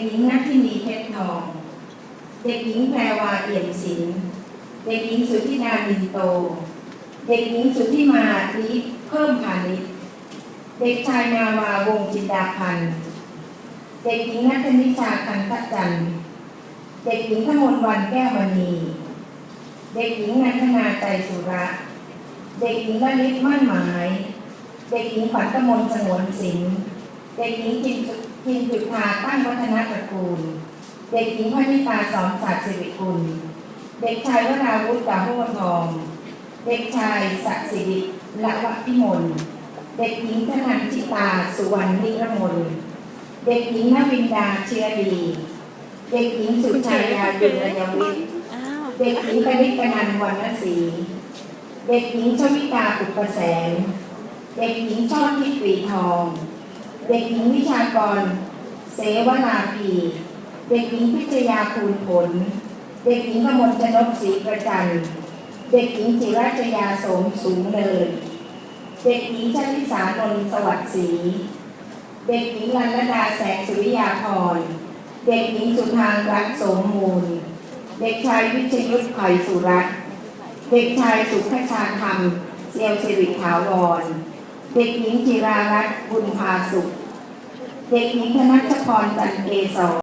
็กหญิงนัทธินีเพชรทอง เด็กหญิงแพรวาเอี่ยมศิลป์เด็กหญิงสุทธิดามินโต เด็กหญิงสุทธิมาลีเพิ่มพาณิชเด็กชายนาวาวงจินดาพันธ์ เด็กหญิงนัทนิชาคันทจันทร์ เด็กหญิงขมลวันแก้วมณี เด็กหญิงนันทนาใจสุระ เด็กหญิงละลิศมั่นหมาย เด็กหญิงขวัญกมลสงวนศิลป์เด็กหญิงจิน จุจินจุธาตั้งวัฒนตระกูล เด็กหญิงพนิตาสอนศักดิ์สิริกุล เด็กชายวราวุฒิกาหัวทอง เด็กชายศักดิ์สิริละวะพิมล เด็กหญิงธนันชิตาสุวรรณนิรมนเด็กหญิงนวินดาเชียดี เด็กหญิงสุชายายุรยวิทย์เด็กหญิงปนิกนันวรรณศรี เด็กหญิงชวิตาอุปแสง เด็กหญิงช่อทิพย์ปีทอง เด็กหญิงวิชากร เสวนาภีเด็กหญิงพิชยาคูณผล เด็กหญิงกมลชนกศรีประจันเด็กหญิงจิรัชยาโสมสูงเนินเด็กหญิงชลิสานนสวัสดิ์ศรีเด็กหญิงลันลดาแสงสุริยาพร เด็กหญิงสุธางรัตน์โสมมูล เด็กชายวิชยุทธไผ่สุรัตเด็กชายสุขชาธรรมเซียวสิริถาวร เด็กหญิงจิรารัตน์บุญพาสุข เด็กหญิงธนัชพรจันเกศร